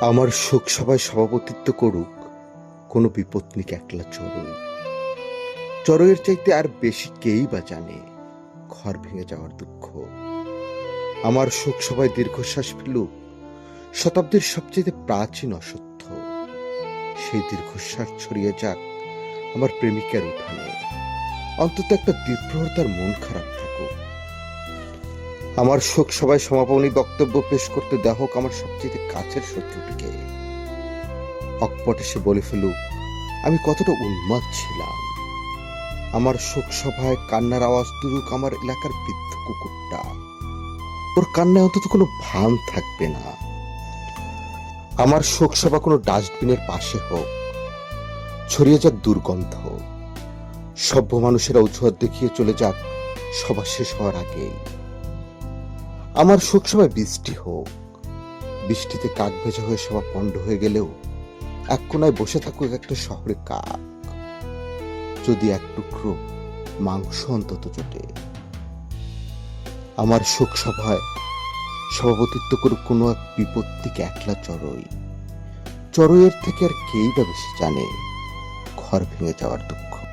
আমার শোক সভায় সভাপতিত্ব করুক, কোনো বিপত্নিক একলা চড়ুই চড়ুইয়ের চাইতে আর বেশি কেই বা জানে, ঘর ভেঙে যাওয়ার দুঃখ। আমার শোক সভায় দীর্ঘশ্বাস ফেলুক, শতাব্দীর সবচেয়ে প্রাচীন অসত্য। সেই দীর্ঘশ্বাস ছড়িয়ে যাক আমার প্রেমিকার উঠানে। অন্তত একটা দীপ্রহর তার মন খারাপ থাকুক। আমার শোক সভায় সমাপনী বক্তব্য পেশ করতে দেহ হোক আমার সবচেয়ে কাছের শত্রুটিকে। অকপট এসে বলে ফেলুক, আমি কতটা উন্মাদ ছিলাম। আমার শোক সভায় কান্নার আওয়াজ তুলুক আমার এলাকার বৃদ্ধ কুকুরটা। ওর কান্নায় অন্তত কোনো ভান থাকবে না। আমার শোক সভা কোনো ডাস্টবিনের পাশে হোক, ছড়িয়ে যাক দুর্গন্ধ। সভ্য মানুষেরা অজুহাত দেখিয়ে চলে যাক সভা শেষ হওয়ার আগেই। আমার শোক সভায় বৃষ্টি হোক। বৃষ্টিতে কাক ভেজা হয়ে সভা পণ্ড হয়ে গেলেও এক কোনায় বসে থাকুক একটা শহরে কাক। যদি এক টুকরো মাংস অন্তত জোটে। আমার শোক সভায় সভাপতিত্ব করুক কোনো এক বিপত্তিকে একলা চড়ই চড়ইয়ের থেকে আর কেই বা বেশি জানে ঘর ভেঙে যাওয়ার দুঃখ।